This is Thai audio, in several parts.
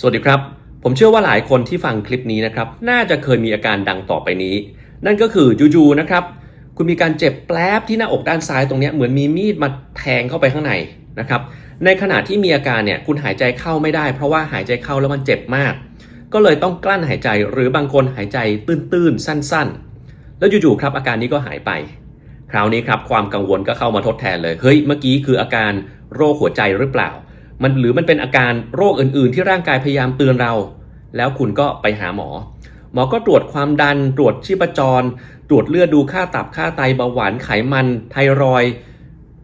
สวัสดีครับ ผมเชื่อว่าหลายคนที่ฟังคลิปนี้นะครับ น่าจะเคยมีอาการดังต่อไปนี้ นั่นก็คือจู่ๆนะครับ คุณมีการเจ็บแปลบที่หน้าอกด้านซ้ายตรงนี้เหมือนมีมีดมาแทงเข้าไปข้างในนะครับ ในขณะที่มีอาการเนี่ยคุณหายใจเข้าไม่ได้ เพราะว่าหายใจเข้าแล้วมันเจ็บมาก ก็เลยต้องกลั้นหายใจหรือบางคนหายใจตื้นๆสั้น ๆ แล้วจู่ๆครับอาการนี้ก็หายไป คราวนี้ครับความกังวลก็เข้ามาทดแทนเลยเฮ้ยเมื่อกี้คืออาการโรคหัวใจหรือเปล่า มันหรือมันเป็นอาการโรคอื่นๆ ที่ร่างกายพยายามเตือนเรา แล้วคุณก็ไปหาหมอ หมอก็ตรวจความดัน ตรวจชีพจร ตรวจเลือดดูค่าตับค่าไตเบาหวานไขมันไทรอย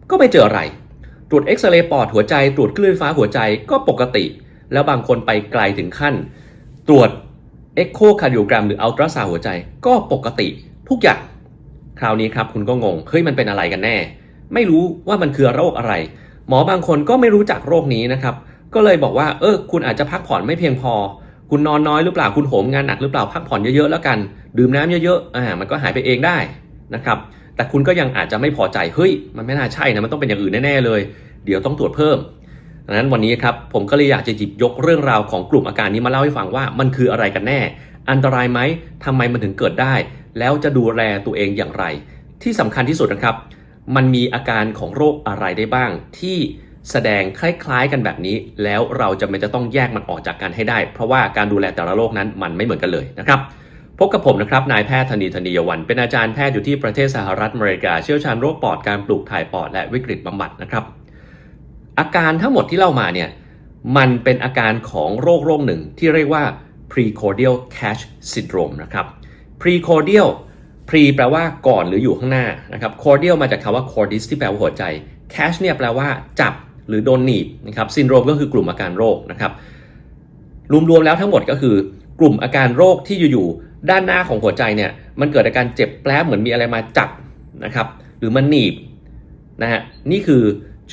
ก็ไม่เจออะไร ตรวจเอ็กซเรย์ปอดหัวใจ ตรวจคลื่นฟ้าหัวใจก็ปกติ แล้วบางคนไปไกลถึงขั้น ตรวจเอ็กโคคาร์ดิโอแกรมหรืออัลตราซาวหัวใจก็ปกติทุกอย่าง คราวนี้ครับคุณก็งงเฮ้ยมันเป็นอะไรกันแน่ ไม่รู้ว่ามันคือโรคอะไร หมอบางคนก็ไม่รู้จักโรคนี้นะครับ ก็เลยบอกว่า เออ คุณอาจจะพักผ่อนไม่เพียงพอ คุณนอนน้อยหรือเปล่า คุณโหมงานหนักหรือเปล่า พักผ่อนเยอะๆแล้วกัน ดื่มน้ำเยอะๆ อ่า มันก็หายไปเองได้นะครับ แต่คุณก็ยังอาจจะไม่พอใจ เฮ้ย มันไม่น่าใช่นะ มันต้องเป็นอย่างอื่นแน่ๆเลย เดี๋ยวต้องตรวจเพิ่มดังนั้นวันนี้ครับ ผมก็เลยอยากจะหยิบยกเรื่องราวของกลุ่มอาการนี้มาเล่าให้ฟังว่า มันคืออะไรกันแน่ อันตรายไหมทำไมมันถึงเกิดได้ แล้วจะดูแลตัวเองอย่างไร ที่สำคัญที่สุดนะครับ มันมีอาการของโรคอะไรได้บ้าง ที่แสดงคล้ายๆ กันแบบนี้ แล้วเราจะไม่จะต้องแยกมันออกจากกันให้ได้ เพราะว่าการดูแลแต่ละโรคนั้นมันไม่เหมือนกันเลยนะครับพบกับผมนะครับนายแพทย์ธนีธนียวัน เป็นอาจารย์แพทย์อยู่ที่ประเทศสหรัฐอเมริกา เชี่ยวชาญโรคปอดการปลูกถ่ายปอดและวิกฤตบำบัดนะครับ อาการทั้งหมดที่เล่ามาเนี่ยมันเป็นอาการของโรคโรคหนึ่งที่เรียกว่า precordial catch syndrome นะครับ precordial pre แปลว่าก่อนหรืออยู่ข้างหน้านะครับ cordial มาจากคำว่า cordis ที่แปลว่าหัวใจ cache เนี่ยแปลว่าจับหรือโดนหนีบนะครับ syndrome ก็คือกลุ่มอาการโรคนะครับรวมๆแล้วทั้งหมดก็คือกลุ่มอาการโรคที่อยู่ๆด้านหน้าของหัวใจเนี่ยมันเกิดอาการเจ็บแปลบเหมือนมีอะไรมาจับนะครับหรือมันหนีบนะฮะนี่คือ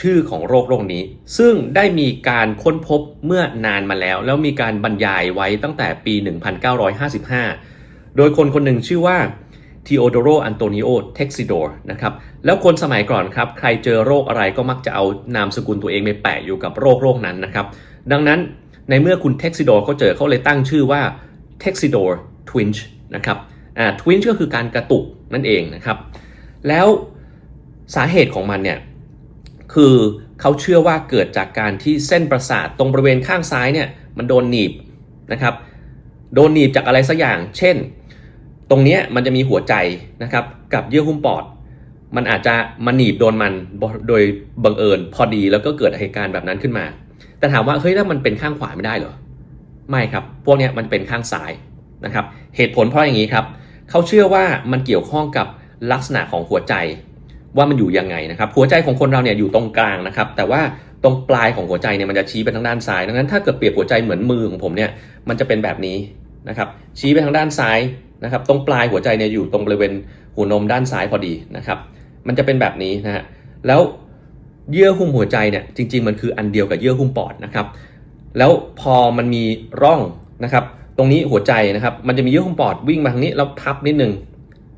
ชื่อของโรคโรคนี้ ซึ่งได้มีการค้นพบเมื่อนานมาแล้ว แล้วมีการบรรยายไว้ตั้งแต่ปี 1955 โดยคนคนหนึ่งชื่อว่า ทีโอโดโรอันโตนิโอเท็กซิโดร์นะครับแล้วคนสมัยก่อนครับใครเจอโรคอะไรก็มักจะเอานามสกุลตัวเองไปแปะอยู่กับโรคโรคนั้นนะครับดังนั้นในเมื่อคุณเท็กซิโดร์เขาเจอเขาเลยตั้งชื่อว่าเท็กซิโดร์ทวินช์นะครับอ่าทวินช์ก็คือการกระตุกนั่นเองนะครับแล้วสาเหตุของมันเนี่ยคือเขาเชื่อว่าเกิดจากการที่เส้นประสาทตรงบริเวณข้างซ้ายเนี่ยมันโดนหนีบนะครับโดนหนีบจากอะไรสักอย่าง เช่น ตรงนี้มันจะมีหัวใจนะครับกับเยื่อหุ้มปอด มันอาจจะมาหนีบโดนมันโดยบังเอิญพอดีแล้วก็เกิดเหตุการณ์แบบนั้นขึ้นมา แต่ถามว่าเฮ้ยแล้วมันเป็นข้างขวาไม่ได้เหรอไม่ครับ พวกนี้มันเป็นข้างซ้ายนะครับเหตุผลเพราะอย่างนี้ครับเขาเชื่อว่ามันเกี่ยวข้องกับลักษณะของหัวใจว่ามันอยู่ยังไงนะครับหัวใจของคนเราเนี่ยอยู่ตรงกลางนะครับแต่ว่าตรงปลายของหัวใจเนี่ยมันจะชี้ไปทางด้านซ้ายดังนั้นถ้าเกิดเปรียบหัวใจเหมือนมือของผมเนี่ยมันจะเป็นแบบนี้นะครับชี้ไปทางด้านซ้าย นะครับตรงปลายหัวใจเนี่ยอยู่ตรงบริเวณหัวนมด้านซ้ายพอดีนะครับมันจะเป็นแบบนี้นะฮะแล้วเยื่อหุ้มหัวใจเนี่ยจริง ๆ มันคืออันเดียวกับเยื่อหุ้มปอดนะครับแล้วพอมันมีร่องนะครับตรงนี้หัวใจนะครับมันจะมีเยื่อหุ้มปอดวิ่งมาทางนี้แล้วพับนิดนึง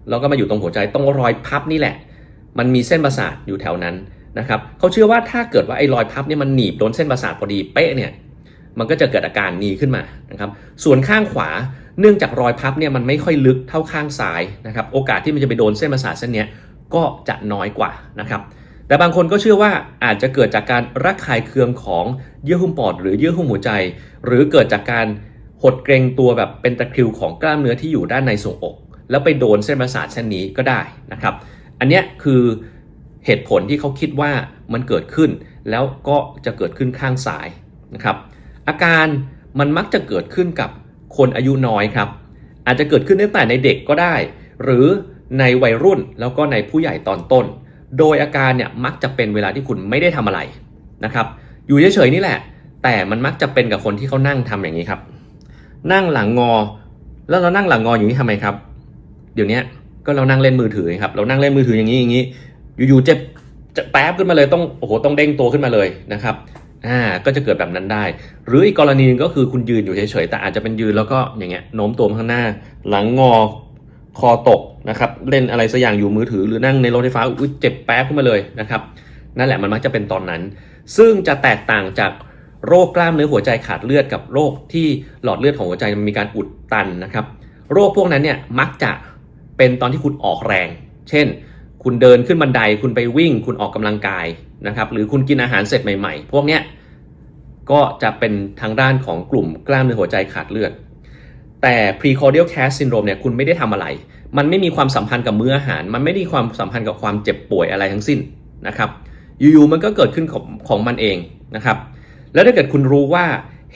แล้วก็มาอยู่ตรงหัวใจตรงรอยพับนี่แหละ มันมีเส้นประสาทอยู่แถวนั้นนะครับเขาเชื่อว่าถ้าเกิดว่าไอ้รอยพับเนี่ยมันหนีบโดนเส้นประสาทพอดีเป๊ะเนี่ย มันก็จะเกิดอาการนี้ขึ้นมานะครับส่วนข้างขวาเนื่องจากรอยพับเนี่ยมันไม่ค่อยลึกเท่าข้างซ้ายนะครับโอกาสที่มันจะไปโดนเส้นประสาทเส้นนี้ก็จะน้อยกว่านะครับแต่บางคนก็เชื่อว่าอาจจะเกิดจากการระคายเคืองของเยื่อหุ้มปอด หรือเยื่อหุ้มหัวใจ หรือเกิดจากการหดเกรงตัวแบบเป็นตะคริวของกล้ามเนื้อที่อยู่ด้านในทรวงอก แล้วไปโดนเส้นประสาทเส้นนี้ก็ได้นะครับ อันนี้คือเหตุผลที่เขาคิดว่ามันเกิดขึ้น แล้วก็จะเกิดขึ้นข้างซ้ายนะครับ อาการมันมักจะเกิดขึ้นกับคนอายุน้อยครับ อาจจะเกิดขึ้นตั้งแต่ในเด็กก็ได้ หรือในวัยรุ่นแล้วก็ในผู้ใหญ่ตอนต้น โดยอาการเนี่ยมักจะเป็นเวลาที่คุณไม่ได้ทำอะไรนะครับ อยู่เฉยๆนี่แหละ แต่มันมักจะเป็นกับคนที่เขานั่งทำอย่างนี้ครับ นั่งหลังงอ แล้วเรานั่งหลังงออย่างนี้ทำไมครับ เดี๋ยวนี้ก็เรานั่งเล่นมือถือครับ เรานั่งเล่นมือถืออย่างนี้อย่างนี้ อยู่ๆเจ็บจะแป๊บขึ้นมาเลยต้องโอ้โหต้องเด้งตัวขึ้นมาเลยนะครับ อ่าก็จะเกิดแบบนั้นได้ หรืออีกกรณีหนึงก็คือคุณยืนอยู่เฉยๆแต่อาจจะเป็นยืนแล้วก็อย่างเงี้ยโน้มตัวข้างหน้า หลังงอคอตกนะครับเล่นอะไรสักอย่างอยู่มือถือหรือนั่งในรถไฟฟ้าอุ้ยเจ็บแป๊บขึ้นมาเลยนะครับนั่นแหละมันมักจะเป็นตอนนั้น ซึ่งจะแตกต่างจากโรคกล้ามเนื้อหัวใจขาดเลือดกับโรคที่หลอดเลือดของหัวใจมันมีการอุดตันนะครับ โรคพวกนั้นเนี่ยมักจะเป็นตอนที่คุณออกแรง เช่น คุณเดินขึ้นบันไดคุณไปวิ่ง คุณออกกำลังกาย นะครับหรือคุณกินอาหารเสร็จใหม่ๆ พวกเนี้ยก็จะเป็นทางด้านของกลุ่มกล้ามเนื้อหัวใจขาดเลือด แต่ precordial cast syndrome เนี่ยคุณไม่ได้ทำอะไร มันไม่มีความสัมพันธ์กับมื้ออาหาร มันไม่ได้ความสัมพันธ์กับความเจ็บป่วยอะไรทั้งสิ้นนะครับอยู่ๆมันก็เกิดขึ้นของของมันเองนะครับแล้วถ้าเกิดคุณรู้ว่า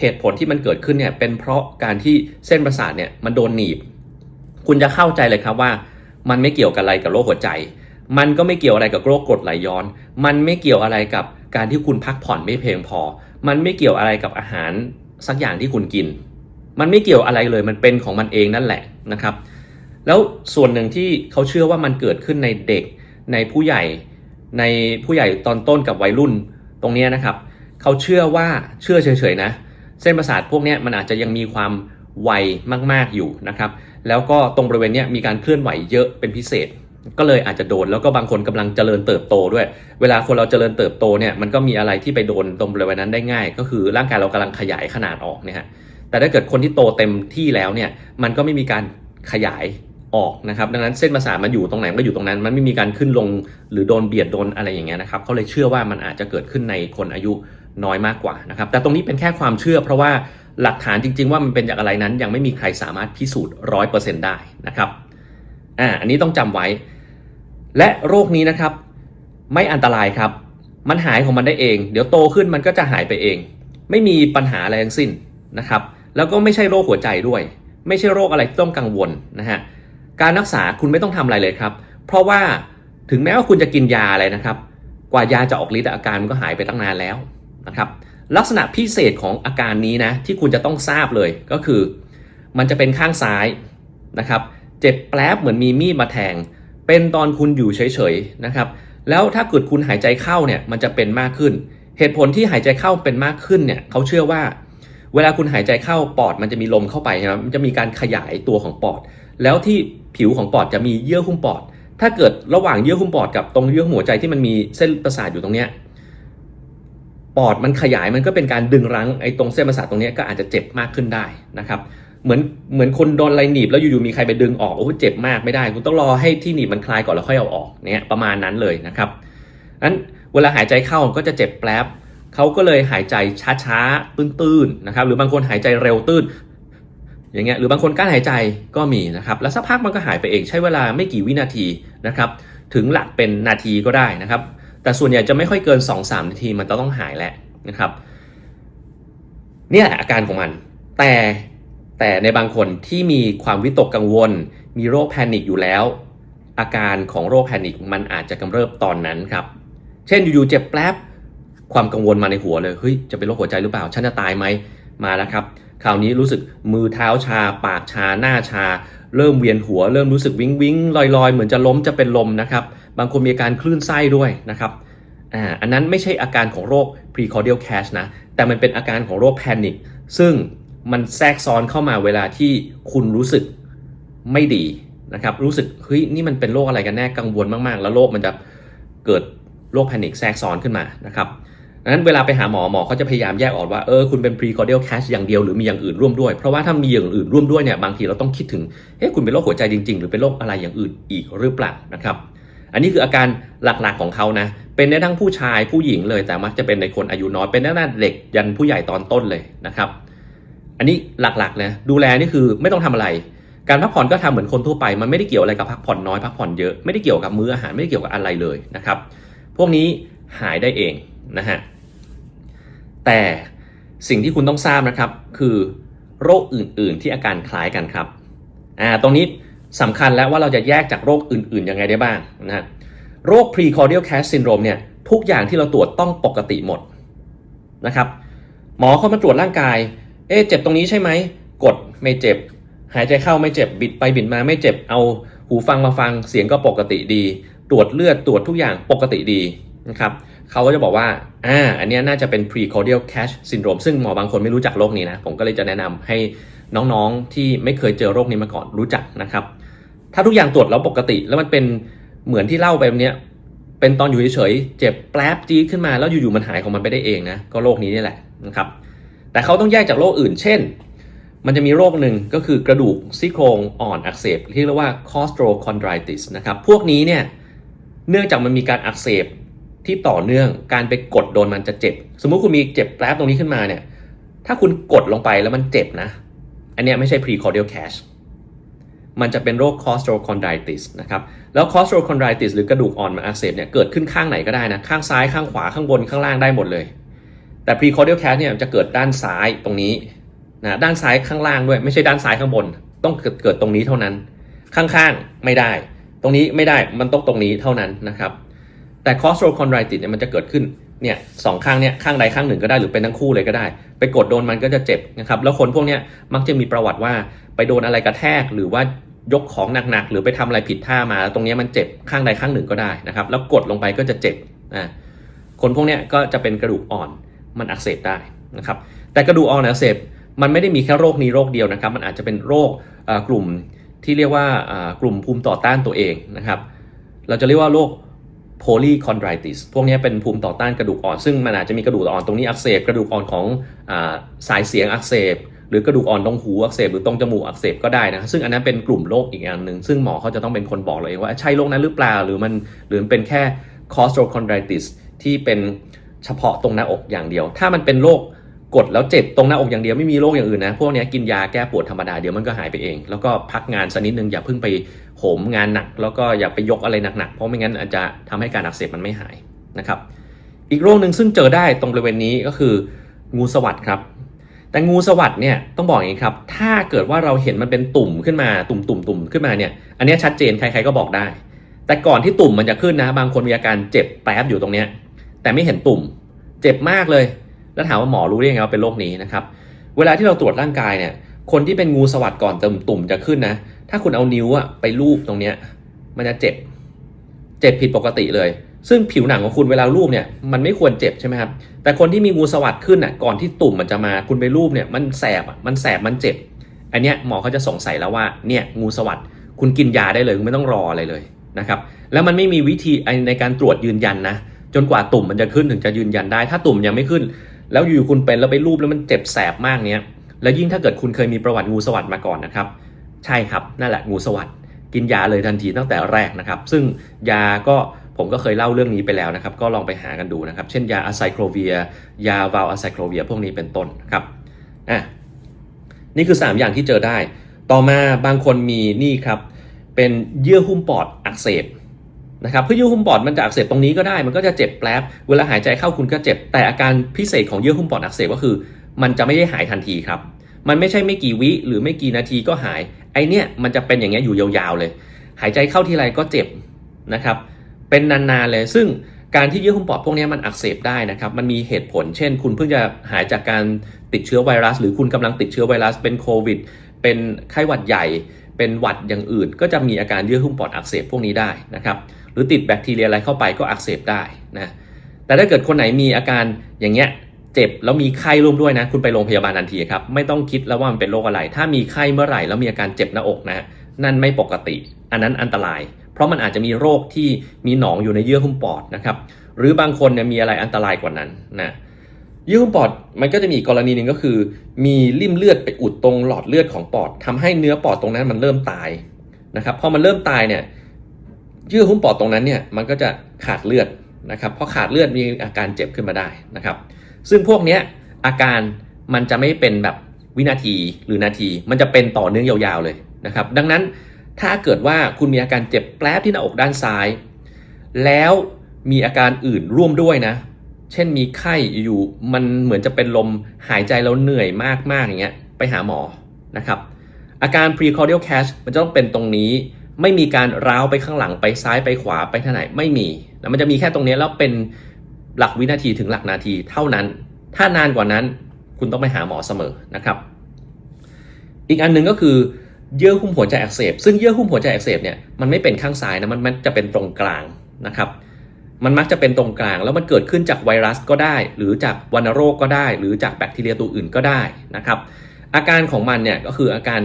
เหตุผลที่มันเกิดขึ้นเนี่ยเป็นเพราะการที่เส้นประสาทเนี่ยมันโดนหนีบ คุณจะเข้าใจเลยครับว่า มันไม่เกี่ยวกับอะไรกับโรคหัวใจ มันก็ไม่เกี่ยวอะไรกับโรคกรดไหลย้อน มันไม่เกี่ยวอะไรกับการที่คุณพักผ่อนไม่เพียงพอ มันไม่เกี่ยวอะไรกับอาหารสักอย่างที่คุณกิน มันไม่เกี่ยวอะไรเลย มันเป็นของมันเองนั่นแหละนะครับ แล้วส่วนหนึ่งที่เขาเชื่อว่ามันเกิดขึ้นในเด็ก ในผู้ใหญ่ ในผู้ใหญ่ตอนต้นกับวัยรุ่น ตรงนี้นะครับ เขาเชื่อว่าเชื่อเฉยๆนะ เส้นประสาทพวกนี้มันอาจจะยังมีความไวมาก ๆอยู่นะครับ แล้วก็ตรงบริเวณนี้มีการเคลื่อนไหวเยอะเป็นพิเศษ ก็เลยอาจจะโดนแล้วก็บางคนกำลังเจริญเติบโตด้วย เวลาคนเราเจริญเติบโตเนี่ยมันก็มีอะไรที่ไปโดนตรงบริเวณนั้นได้ง่าย ก็คือร่างกายเรากำลังขยายขนาดออกเนี่ยฮะแต่ถ้าเกิดคนที่โตเต็มที่แล้วเนี่ยมันก็ไม่มีการขยายออกนะครับดังนั้นเส้นประสาทมันอยู่ตรงไหนมันก็อยู่ตรงนั้น มันไม่มีการขึ้นลงหรือโดนเบียดโดนอะไรอย่างเงี้ยนะครับเขาเลยเชื่อว่ามันอาจจะเกิดขึ้นในคนอายุน้อยมากกว่านะครับแต่ตรงนี้เป็นแค่ความเชื่อ เพราะว่าหลักฐานจริง ๆ ว่ามันเป็นจากอะไรนั้น ยังไม่มีใครสามารถพิสูจน์ร้อยเปอร์เซ็นต์ได้นะครับอ่าอันนี้ต้องจำไว้ และโรคนี้นะครับ ไม่อันตรายครับ มันหายของมันได้เอง เดี๋ยวโตขึ้นมันก็จะหายไปเอง ไม่มีปัญหาอะไรทั้งสิ้นนะครับ แล้วก็ไม่ใช่โรคหัวใจด้วย ไม่ใช่โรคอะไรต้องกังวลนะฮะการรักษาคุณไม่ต้องทำอะไรเลยครับ เพราะว่าถึงแม้ว่าคุณจะกินยาอะไรนะครับ กว่ายาจะออกฤทธิ์อาการมันก็หายไปตั้งนานแล้วนะครับ ลักษณะพิเศษของอาการนี้นะที่คุณจะต้องทราบเลยก็คือ มันจะเป็นข้างซ้ายนะครับ เจ็บแป๊บเหมือนมีมีดมาแทง เป็นตอนคุณอยู่เฉยๆนะครับ แล้วถ้าเกิดคุณหายใจเข้าเนี่ยมันจะเป็นมากขึ้น เหตุผลที่หายใจเข้าเป็นมากขึ้นเนี่ยเขาเชื่อว่า เวลาคุณหายใจเข้าปอดมันจะมีลมเข้าไปนะครับมันจะมีการขยายตัวของปอด แล้วที่ผิวของปอดจะมีเยื่อหุ้มปอด ถ้าเกิดระหว่างเยื่อหุ้มปอดกับตรงเยื่อหัวใจที่มันมีเส้นประสาทอยู่ตรงเนี้ยปอดมันขยายมันก็เป็นการดึงรั้งไอ้ตรงเส้นประสาทตรงเนี้ยก็อาจจะเจ็บมากขึ้นได้นะครับ เหมือนเหมือนคนโดนอะไรหนีบแล้วอยู่ๆมีใครไปดึงออกโอ้โหเจ็บมากไม่ได้ คุณต้องรอให้ที่หนีบมันคลายก่อนแล้วค่อยเอาออกเนี่ยประมาณนั้นเลยนะครับนั้นเวลาหายใจเข้าก็จะเจ็บแป๊บเขาก็เลยหายใจช้าๆตื้นๆนะครับหรือบางคนหายใจเร็วตื้น อย่างเงี้ยหรือบางคนกั้นหายใจก็มีนะครับแล้วสักพักมันก็หายไปเองใช้เวลาไม่กี่วินาทีนะครับถึงหลักเป็นนาทีก็ได้นะครับ แต่ส่วนใหญ่จะไม่ค่อยเกิน 2-3 นาทีมันจะต้องหายแล้วนะครับเนี่ยอาการของมันแต่ แต่ในบางคนที่มีความวิตกกังวล มีโรคแพนิคอยู่แล้ว อาการของโรคแพนิคมันอาจจะกำเริบตอนนั้นครับ เช่นอยู่ๆเจ็บแป๊บความกังวลมาในหัวเลยเฮ้ยจะเป็นโรคหัวใจหรือเปล่าฉันจะตายไหมมาแล้วครับคราวนี้รู้สึกมือเท้าชา ปากชาหน้าชา เริ่มเวียนหัว เริ่มรู้สึกวิงวิงลอยลอยเหมือนจะล้มจะเป็นลมนะครับบางคนมีอาการคลื่นไส้ด้วยนะครับอ่าอันนั้นไม่ใช่อาการของโรค precordial cash นะแต่มันเป็นอาการของโรคแพนิคซึ่ง มันแทรกซ้อนเข้ามาเวลาที่คุณรู้สึกไม่ดีนะครับ รู้สึกเฮ้ยนี่มันเป็นโรคอะไรกันแน่กังวลมากๆ แล้วโรคมันจะเกิดโรคแพนิคแทรกซ้อนขึ้นมานะครับดังนั้นเวลาไปหาหมอหมอเขาจะพยายามแยกออกว่าเออคุณเป็น precordial cash อย่างเดียวหรือมีอย่างอื่นร่วมด้วย เพราะว่าถ้ามีอย่างอื่นร่วมด้วยเนี่ยบางทีเราต้องคิดถึงเฮ้ยคุณเป็นโรคหัวใจจริง ๆ หรือเป็นโรคอะไรอย่างอื่นอีกหรือเปล่านะครับอันนี้คืออาการหลักๆของเขานะ เป็นได้ทั้งผู้ชายผู้หญิงเลยแต่มักจะเป็นในคนอายุน้อย เป็นได้ตั้งแต่เด็กยันผู้ใหญ่ตอนต้นเลยนะครับ อันนี้หลักๆนะดูแลนี่คือไม่ต้องทำอะไร การพักผ่อนก็ทำเหมือนคนทั่วไป มันไม่ได้เกี่ยวอะไรกับพักผ่อนน้อยพักผ่อนเยอะไม่ได้เกี่ยวกับมื้ออาหารไม่ได้เกี่ยวกับอะไรเลยนะครับ พวกนี้หายได้เองนะฮะแต่สิ่งที่คุณต้องทราบนะครับ คือโรคอื่น ๆ ที่อาการคล้ายกันครับอ่าตรงนี้สำคัญแล้วว่าเราจะแยกจากโรคอื่น ๆ ยังไงได้บ้างนะฮะโรค precordial cash syndrome เนี่ยทุกอย่างที่เราตรวจต้องปกติหมดนะครับหมอเขามาตรวจร่างกาย เอ๊เจ็บตรงนี้ใช่ไหม กดไม่เจ็บ หายใจเข้าไม่เจ็บ บิดไปบิดมาไม่เจ็บ เอาหูฟังมาฟัง เสียงก็ปกติดี ตรวจเลือดตรวจทุกอย่างปกติดีนะครับเขาก็จะบอกว่า อ่า อันนี้น่าจะเป็น precordial cash syndrome ซึ่งหมอบางคนไม่รู้จักโรคนี้นะ ผมก็เลยจะแนะนำให้น้องๆที่ไม่เคยเจอโรคนี้มาก่อนรู้จักนะครับ ถ้าทุกอย่างตรวจแล้วปกติ แล้วมันเป็นเหมือนที่เล่าไปแบบเนี้ยเป็นตอนอยู่เฉยๆเจ็บแป๊บจี๊ดขึ้นมาแล้วอยู่ๆมันหายของมันไปได้เองนะ ก็โรคนี้นี่แหละนะครับ แต่เขาต้องแยกจากโรคอื่น เช่น มันจะมีโรคหนึ่งก็คือกระดูกซี่โครงอ่อนอักเสบที่เรียกว่า costochondritis นะครับพวกนี้เนี่ยเนื่องจากมันมีการอักเสบที่ต่อเนื่องการไปกดโดนมันจะเจ็บ สมมุติคุณมีเจ็บแป๊บตรงนี้ขึ้นมาเนี่ยถ้าคุณกดลงไปแล้วมันเจ็บนะ อันนี้ไม่ใช่ precordial cache มันจะเป็นโรค costochondritis นะครับ แล้ว costochondritis หรือกระดูกอ่อนมันอักเสบเนี่ยเกิดขึ้นข้างไหนก็ได้นะ ข้างซ้ายข้างขวาข้างบนข้างล่างได้หมดเลย แต่ precordial cache เนี่ยจะเกิดด้านซ้ายตรงนี้นะด้านซ้ายข้างล่างด้วย ไม่ใช่ด้านซ้ายข้างบน ต้องเกิดเกิดตรงนี้เท่านั้น ข้างๆไม่ได้ ตรงนี้ไม่ได้มันต้องตรงนี้เท่านั้นนะครับ แต่ costochondritis เนี่ยมันจะเกิดขึ้นเนี่ยสองข้างเนี่ยข้างใดข้างหนึ่งก็ได้หรือเป็นทั้งคู่เลยก็ได้ ไปกดโดนมันก็จะเจ็บนะครับแล้วคนพวกเนี้ยมักจะมีประวัติว่าไปโดนอะไรกระแทกหรือว่ายกของหนักๆหรือไปทำอะไรผิดท่ามาแล้วตรงเนี้ยมันเจ็บข้างใดข้างหนึ่งก็ได้นะครับ แล้วกดลงไปก็จะเจ็บอ่าคนพวกเนี้ยก็จะเป็นกระดูกอ่อน มันอักเสบได้นะครับแต่กระดูกอ่อนอักเสบมันไม่ได้มีแค่โรคนี้โรคเดียวนะครับ มันอาจจะเป็นโรคกลุ่มที่เรียกว่ากลุ่มภูมิต่อต้านตัวเองนะครับ เราจะเรียกว่าโรค polychondritis พวกนี้เป็นภูมิต่อต้านกระดูกอ่อน ซึ่งมันอาจจะมีกระดูกอ่อนตรงนี้อักเสบ กระดูกอ่อนของอสายเสียงอักเสบ หรือกระดูกอ่อนตรงหูอักเสบ หรือตรงจมูกอักเสบก็ได้นะ ซึ่งอันนั้นเป็นกลุ่มโรคอีกอย่างหนึ่ง ซึ่งหมอเขาจะต้องเป็นคนบอกเราเองว่าใช่โรคนั้นหรือเปล่า หรือมันหรือเป็นแค่ costochondritis ที่เป็น เฉพาะตรงหน้าอกอย่างเดียว ถ้ามันเป็นโรคกดแล้วเจ็บตรงหน้าอกอย่างเดียวไม่มีโรคอย่างอื่นนะ พวกนี้กินยาแก้ปวดธรรมดาเดี๋ยวมันก็หายไปเอง แล้วก็พักงานสักนิดนึงอย่าเพิ่งไปโหมงานหนัก แล้วก็อย่าไปยกอะไรหนักๆเพราะไม่งั้นอาจจะทำให้การอักเสบมันไม่หายนะครับ อีกโรคหนึ่งซึ่งเจอได้ตรงบริเวณนี้ก็คืองูสวัสดครับ แต่งูสวัสดเนี่ยต้องบอกอย่างนี้ครับถ้าเกิดว่าเราเห็นมันเป็นตุ่มขึ้นมาตุ่มตุ่มตุ่มขึ้นมาเนี่ยอันนี้ชัดเจนใครๆก็บอกได้ แต่ก่อนที่ตุ่มมันจะขึ้นนะ บางคนมีอาการเจ็บแป๊บอยู่ตรงเนี้ย แต่ไม่เห็นตุ่ม เจ็บมากเลย แล้วถามว่าหมอรู้ได้ยังไงว่าเป็นโรคนี้นะครับ เวลาที่เราตรวจร่างกายเนี่ย คนที่เป็นงูสวัสดก่อนตุ่มตุ่มจะขึ้นนะ ถ้าคุณเอานิ้วอะไปลูบตรงเนี้ย มันจะเจ็บ เจ็บผิดปกติเลย ซึ่งผิวหนังของคุณเวลาลูบเนี่ยมันไม่ควรเจ็บใช่ไหมครับ แต่คนที่มีงูสวัสดขึ้นอะก่อนที่ตุ่มมันจะมา คุณไปลูบเนี่ยมันแสบอะมันแสบ มันเจ็บ อันเนี้ยหมอเขาจะสงสัยแล้วว่าเนี่ยงูสวัสดคุณกินยาได้เลยคุณไม่ต้องรออะไรเลยนะครับ แล้วมันไม่มีวิธีในการตรวจยืนยันนะ จนกว่าตุ่มมันจะขึ้นถึงจะยืนยันได้ ถ้าตุ่มยังไม่ขึ้น แล้วอยู่คุณเป็นแล้วไปรูปแล้วมันเจ็บแสบมากเนี้ยแล้วยิ่งถ้าเกิดคุณเคยมีประวัติงูสวัสดมาก่อนนะครับ ใช่ครับนั่นแหละงูสวัสดกินยาเลยทันทีตั้งแต่แรกนะครับ ซึ่งยาก็ผมก็เคยเล่าเรื่องนี้ไปแล้วนะครับ ก็ลองไปหากันดูนะครับ เช่นยาอะไซโครเวีย ยาวาลอะไซโครเวีย พวกนี้เป็นต้นนะครับอะนี่คือ 3 อย่างที่เจอได้ ต่อมาบางคนมีนี่ครับ เป็นเยื่อหุ้มปอดอักเสบ นะครับเพื่อเยื่อหุ้มปอดมันจะอักเสบตรงนี้ก็ได้ มันก็จะเจ็บแป๊บเวลาหายใจเข้าคุณก็เจ็บ แต่อาการพิเศษของเยื่อหุ้มปอดอักเสบก็คือ มันจะไม่ได้หายทันทีครับ มันไม่ใช่ไม่กี่วิหรือไม่กี่นาทีก็หาย ไอเนี้ยมันจะเป็นอย่างเงี้ยอยู่ยาวๆเลย หายใจเข้าทีไรก็เจ็บนะครับ เป็นนานๆเลย ซึ่งการที่เยื่อหุ้มปอดพวกนี้มันอักเสบได้นะครับ มันมีเหตุผล เช่น คุณเพิ่งจะหายจากการติดเชื้อไวรัส หรือคุณกำลังติดเชื้อไวรัส เป็นโควิด เป็นไข้หวัดใหญ่ เป็นหวัดอย่างอื่น ก็จะมีอาการเยื่อหุ้มปอดอักเสบพวกนี้ได้นะครับ หรือติดแบคทีเรียอะไรเข้าไปก็อักเสบได้นะแต่ถ้าเกิดคนไหนมีอาการอย่างเงี้ยเจ็บแล้วมีไข้ร่วมด้วยนะ คุณไปโรงพยาบาลทันทีครับไม่ต้องคิดแล้วว่ามันเป็นโรคอะไร ถ้ามีไข้เมื่อไหร่แล้วมีอาการเจ็บหน้าอกนะ นั่นไม่ปกติ อันนั้นอันตราย เพราะมันอาจจะมีโรคที่มีหนองอยู่ในเยื่อหุ้มปอดนะครับหรือบางคนเนี่ยมีอะไรอันตรายกว่านั้นนะเยื่อหุ้มปอดมันก็จะมีกรณีหนึ่งก็คือ มีริ่มเลือดไปอุดตรงหลอดเลือดของปอดทำให้เนื้อปอดตรงนั้นมันเริ่มตายนะครับพอมันเริ่มตายเนี่ย ยื่อหุ้มปอดตรงนั้นเนี่ยมันก็จะขาดเลือดนะครับพอขาดเลือดมีอาการเจ็บขึ้นมาได้นะครับซึ่งพวกเนี้ยอาการมันจะไม่เป็นแบบวินาทีหรือนาที มันจะเป็นต่อเนื่องยาวๆเลยนะครับดังนั้นถ้าเกิดว่าคุณมีอาการเจ็บแป๊บที่หน้าอกด้านซ้าย แล้วมีอาการอื่นร่วมด้วยนะ เช่นมีไข้อยู่มันเหมือนจะเป็นลมหายใจแล้วเหนื่อยมากๆอย่างเงี้ยไปหาหมอนะครับอาการ precordial cache มันจะต้องเป็นตรงนี้ ไม่มีการร้าวไปข้างหลังไปซ้ายไปขวาไปทางไหนไม่มีแล้วมันจะมีแค่ตรงนี้แล้วเป็นหลักวินาทีถึงหลักนาทีเท่านั้น ถ้านานกว่านั้นคุณต้องไปหาหมอเสมอนะครับ อีกอันหนึ่งก็คือเยื่อหุ้มหัวใจอักเสบ ซึ่งเยื่อหุ้มหัวใจอักเสบเนี่ยมันไม่เป็นข้างซ้ายนะมันมันจะเป็นตรงกลางนะครับ มันมักจะเป็นตรงกลาง แล้วมันเกิดขึ้นจากไวรัสก็ได้ หรือจากวัณโรคก็ได้ หรือจากแบคทีเรียตัวอื่นก็ได้นะครับ อาการของมันเนี่ยก็คืออาการ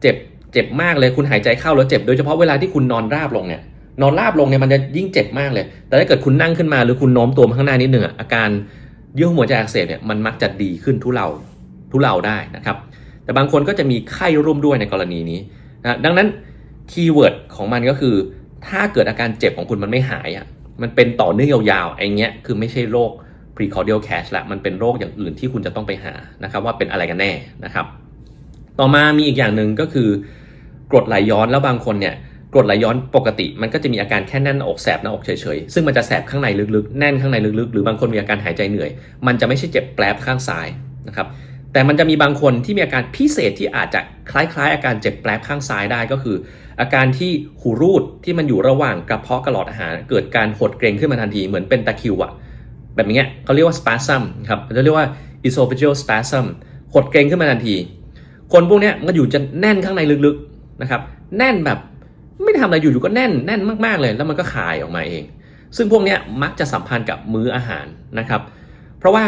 เจ็บ เจ็บมากเลยคุณหายใจเข้าแล้วเจ็บโดยเฉพาะเวลาที่คุณนอนราบลงเนี่ยนอนราบลงเนี่ยมันจะยิ่งเจ็บมากเลย แต่ถ้าเกิดคุณนั่งขึ้นมาหรือคุณโน้มตัวมาข้างหน้านิดหนึ่งอะอาการเยื่อหุ้มหัวใจอักเสบเนี่ยมันมักจะดีขึ้นทุเลาทุเลาได้นะครับ แต่บางคนก็จะมีไข้ร่วมด้วยในกรณีนี้นะดังนั้นคีย์เวิร์ดของมันก็คือ ถ้าเกิดอาการเจ็บของคุณมันไม่หายอะมันเป็นต่อเนื่องยาวๆไอ้เงี้ยคือไม่ใช่โรค precordial cash ละมันเป็นโรคอย่างอื่นที่คุณจะต้องไปหานะครับว่าเป็นอะไรกันแน่นะครับ ต่อมามีอีกอย่างหนึ่งก็คือ กรดไหลย้อนแล้วบางคนเนี่ยกรดไหลย้อนปกติ มันก็จะมีอาการแค่แน่นอกแสบหน้าอกเฉยๆ ซึ่งมันจะแสบข้างในลึกๆ แน่นข้างในลึกๆ หรือบางคนมีอาการหายใจเหนื่อย มันจะไม่ใช่เจ็บแปลบข้างซ้ายนะครับ แต่มันจะมีบางคนที่มีอาการพิเศษที่อาจจะคล้ายๆ อาการเจ็บแปลบข้างซ้ายได้ก็คือ อาการที่หูรูดที่มันอยู่ระหว่างกระเพาะกับหลอดอาหาร เกิดการหดเกร็งขึ้นมาทันทีเหมือนเป็นตะคิวอะแบบนี้เขาเรียกว่า spasm ครับเขาเรียกว่า esophageal spasm หดเกร็งขึ้นมาทันที คนพวกนี้มันอยู่จะแน่นข้างในลึกๆ นะครับแน่นแบบไม่ได้ทำอะไรอยู่ๆก็แน่นแน่นมากๆเลย แล้วมันก็คายออกมาเอง ซึ่งพวกนี้มักจะสัมพันธ์กับมื้ออาหารนะครับ เพราะว่า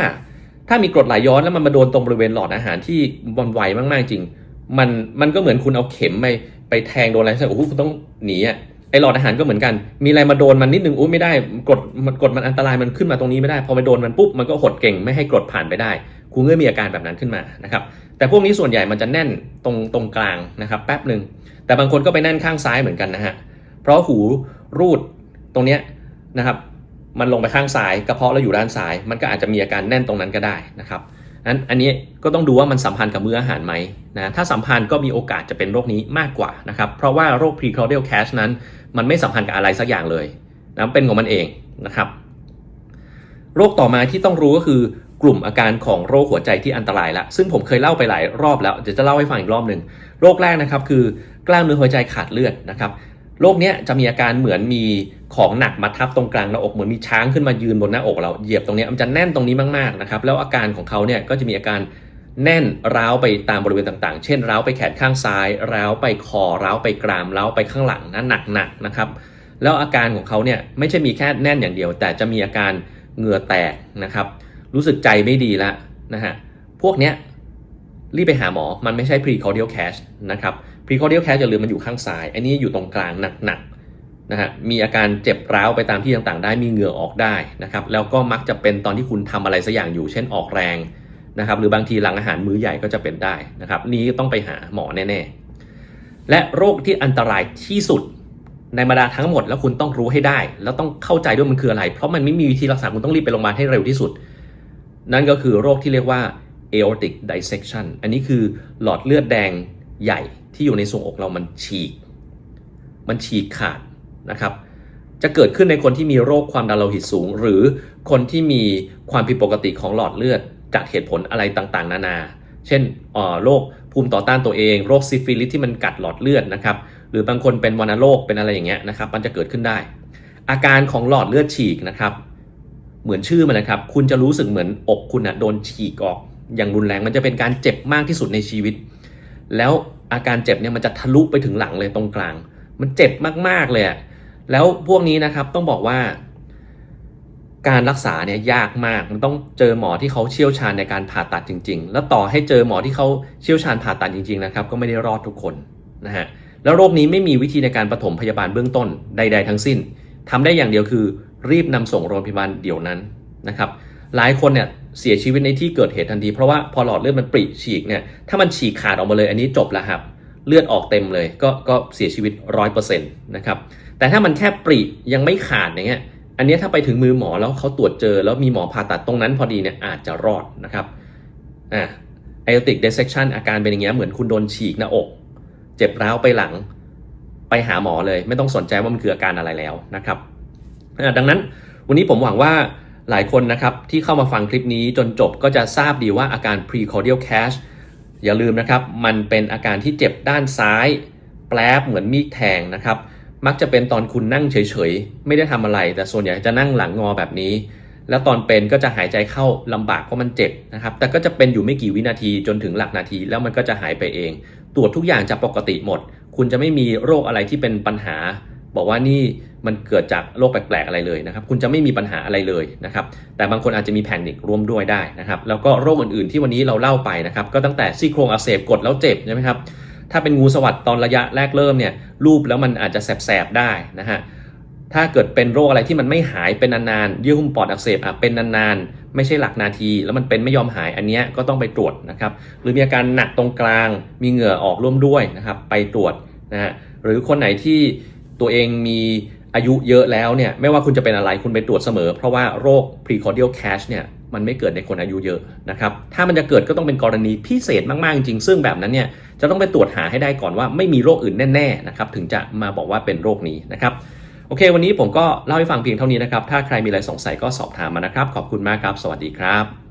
ถ้ามีกรดไหลย้อนแล้วมันมาโดนตรงบริเวณหลอดอาหารที่บอลไวมากๆจริง มันมันก็เหมือนคุณเอาเข็มไปไปแทงโดนอะไรสักโอ้โหคุณต้องหนีอะ ไอหลอดอาหารก็เหมือนกัน มีอะไรมาโดนมันนิดนึงอุ้ยไม่ได้กดมันกดมันอันตรายมันขึ้นมาตรงนี้ไม่ได้ พอไปโดนมันปุ๊บมันก็หดเก่งไม่ให้กดผ่านไปได้คุณก็มีอาการแบบนั้นขึ้นมานะครับแต่พวกนี้ส่วนใหญ่มันจะแน่นตรงตรงกลางนะครับแป๊บหนึ่งแต่บางคนก็ไปแน่นข้างซ้ายเหมือนกันนะฮะเพราะหูรูดตรงเนี้ยนะครับมันลงไปข้างซ้ายกระเพาะเราอยู่ด้านซ้าย มันก็อาจจะมีอาการแน่นตรงนั้นก็ได้นะครับนั้นอันนี้ก็ต้องดูว่ามันสัมพันธ์กับมื้ออาหารไหมนะถ้าสัมพันธ์ก็มีโอกาสจะเป็นโรคนี้มากกว่านะครับเพราะว่าโรค precordial cash นั้น มันไม่สัมพันธ์กับอะไรสักอย่างเลยนะเป็นของมันเองนะครับ โรคต่อมาที่ต้องรู้ก็คือกลุ่มอาการของโรคหัวใจที่อันตรายละซึ่งผมเคยเล่าไปหลายรอบแล้วเดี๋ยวจะเล่าให้ฟังอีกรอบหนึ่งโรคแรกนะครับคือกล้ามเนื้อหัวใจขาดเลือดนะครับโรคเนี้ยจะมีอาการเหมือนมีของหนักมาทับตรงกลางหน้าอกเหมือนมีช้างขึ้นมายืนบนหน้าอกเราเหยียบตรงนี้มันจะแน่นตรงนี้มากๆนะครับแล้วอาการของเขาเนี่ยก็จะมีอาการ แน่นร้าวไปตามบริเวณต่างๆ เช่นร้าวไปแขนข้างซ้าย ร้าวไปคอ ร้าวไปกราม ร้าวไปข้างหลังนะหนักๆนะครับ แล้วอาการของเขาเนี่ยไม่ใช่มีแค่แน่นอย่างเดียว แต่จะมีอาการเหงื่อแตกนะครับ รู้สึกใจไม่ดีละนะฮะ พวกเนี้ยรีบไปหาหมอ มันไม่ใช่ precordial cash นะครับ precordial cash อย่าลืมมันอยู่ข้างซ้าย อันนี้อยู่ตรงกลางหนักๆนะฮะ มีอาการเจ็บร้าวไปตามที่ต่างๆ ได้ มีเหงื่อออกได้นะครับ แล้วก็มักจะเป็นตอนที่คุณทำอะไรสักอย่างอยู่ เช่นออกแรง นะครับหรือบางทีหลังอาหารมื้อใหญ่ก็จะเป็นได้นะครับ นี้ต้องไปหาหมอแน่ๆ และโรคที่อันตรายที่สุดในบรรดาทั้งหมดแล้วคุณต้องรู้ให้ได้ แล้วต้องเข้าใจด้วยมันคืออะไร เพราะมันไม่มีวิธีรักษาคุณต้องรีบไปโรงพยาบาลให้เร็วที่สุด นั่นก็คือโรคที่เรียกว่า aortic dissection อันนี้คือหลอดเลือดแดงใหญ่ที่อยู่ในทรวงอกเรามันฉีก มันฉีกขาดนะครับ จะเกิดขึ้นในคนที่มีโรคความดันโลหิตสูง หรือคนที่มีความผิดปกติของหลอดเลือด จากเหตุผลอะไรต่างๆ นานา เช่นโรคภูมิต่อต้านตัวเอง โรคซิฟิลิสที่มันกัดหลอดเลือดนะครับ หรือบางคนเป็นวัณโรคเป็นอะไรอย่างเงี้ยนะครับ มันจะเกิดขึ้นได้ อาการของหลอดเลือดฉีกนะครับ เหมือนชื่อมันนะครับ คุณจะรู้สึกเหมือนอกคุณนะโดนฉีกออก อย่างรุนแรง มันจะเป็นการเจ็บมากที่สุดในชีวิต แล้วอาการเจ็บเนี่ยมันจะทะลุไปถึงหลังเลยตรงกลาง มันเจ็บมากๆเลย แล้วพวกนี้นะครับต้องบอกว่า การรักษาเนี่ยยากมาก มันต้องเจอหมอที่เขาเชี่ยวชาญในการผ่าตัดจริง ๆ แล้วต่อให้เจอหมอที่เขาเชี่ยวชาญผ่าตัดจริง ๆ นะครับ ก็ไม่ได้รอดทุกคนนะฮะ แล้วโรคนี้ไม่มีวิธีในการปฐมพยาบาลเบื้องต้นใด ๆ ทั้งสิ้นทำได้อย่างเดียวคือ รีบนำส่งโรงพยาบาลเดี๋ยวนั้นนะครับ หลายคนเนี่ยเสียชีวิตในที่เกิดเหตุทันที เพราะว่าพอหลอดเลือดมันปริฉีกเนี่ย ถ้ามันฉีกขาดออกมาเลย อันนี้จบแล้วครับ เลือดออกเต็มเลย ก็ก็เสียชีวิตร้อยเปอร์เซ็นต์นะครับ แต่ถ้ามันแค่ปริยังไม่ขาดอย่างเงี้ย อันนี้ถ้าไปถึงมือหมอแล้วเขาตรวจเจอ แล้วมีหมอผ่าตัดตรงนั้นพอดีเนี่ยอาจจะรอดนะครับอ่า aortic dissection อาการเป็นอย่างเงี้ยเหมือนคุณโดนฉีกหน้าอก เจ็บร้าวไปหลังไปหาหมอเลย ไม่ต้องสนใจว่ามันคืออาการอะไรแล้วนะครับดังนั้นวันนี้ผมหวังว่าหลายคนนะครับที่เข้ามาฟังคลิปนี้จนจบก็จะทราบดีว่าอาการ precordial cash อย่าลืมนะครับ มันเป็นอาการที่เจ็บด้านซ้าย แปลบเหมือนมีดแทงนะครับ มักจะเป็นตอนคุณนั่งเฉยๆ ไม่ได้ทำอะไร แต่ส่วนใหญ่จะนั่งหลังงอแบบนี้ แล้วตอนเป็นก็จะหายใจเข้าลำบากเพราะมันเจ็บนะครับ แต่ก็จะเป็นอยู่ไม่กี่วินาทีจนถึงหลักนาที แล้วมันก็จะหายไปเอง ตรวจทุกอย่างจะปกติหมด คุณจะไม่มีโรคอะไรที่เป็นปัญหา บอกว่านี่มันเกิดจากโรคแปลกๆอะไรเลยนะครับ คุณจะไม่มีปัญหาอะไรเลยนะครับ แต่บางคนอาจจะมีแพนิคร่วมด้วยได้นะครับ แล้วก็โรคอื่นๆ ที่วันนี้เราเล่าไปนะครับ ก็ตั้งแต่ซี่โครงอักเสบกดแล้วเจ็บใช่ไหมครับ ถ้าเป็นงูสวัสด์ตอนระยะแรกเริ่มเนี่ยรูปแล้วมันอาจจะแสบๆได้นะฮะถ้าเกิดเป็นโรคอะไรที่มันไม่หายเป็นนานๆเยื่อหุ้มปอดอักเสบอะเป็นนานๆไม่ใช่หลักนาที แล้วมันเป็นไม่ยอมหายอันเนี้ยก็ต้องไปตรวจนะครับหรือมีอาการหนักตรงกลางมีเหงื่อออกร่วมด้วยนะครับไปตรวจนะฮะหรือคนไหนที่ตัวเองมีอายุเยอะแล้วเนี่ยไม่ว่าคุณจะเป็นอะไรคุณไปตรวจเสมอ เพราะว่าโรค precordial cash เนี่ย มันไม่เกิดในคนอายุเยอะนะครับ ถ้ามันจะเกิดก็ต้องเป็นกรณีพิเศษมากๆจริง ซึ่งแบบนั้นเนี่ยจะต้องไปตรวจหาให้ได้ก่อนว่าไม่มีโรคอื่นแน่ๆนะครับถึงจะมาบอกว่าเป็นโรคนี้นะครับโอเค วันนี้ผมก็เล่าให้ฟังเพียงเท่านี้นะครับ ถ้าใครมีอะไรสงสัยก็สอบถามมานะครับ ขอบคุณมากครับ สวัสดีครับ